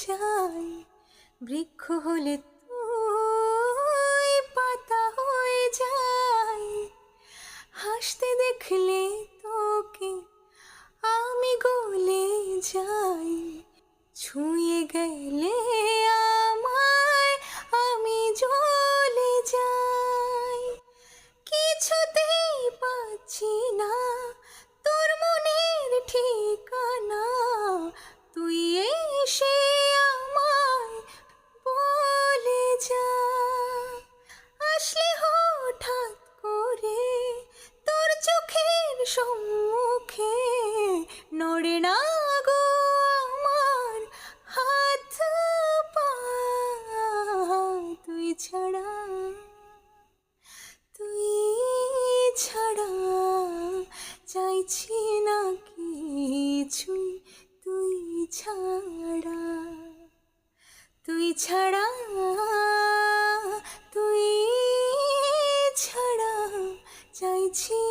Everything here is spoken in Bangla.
যাই বৃক্ষ হলে তুই পাতা হয়ে যাই হাসতে দেখলে তোকে সম্মুখে নড়ে না গো আমার হাত পা। তুই ছাড়া তুই ছাড়া চাইছি না কিছুই তুই ছাড়া তুই ছাড়া তুই ছাড়া চাইছি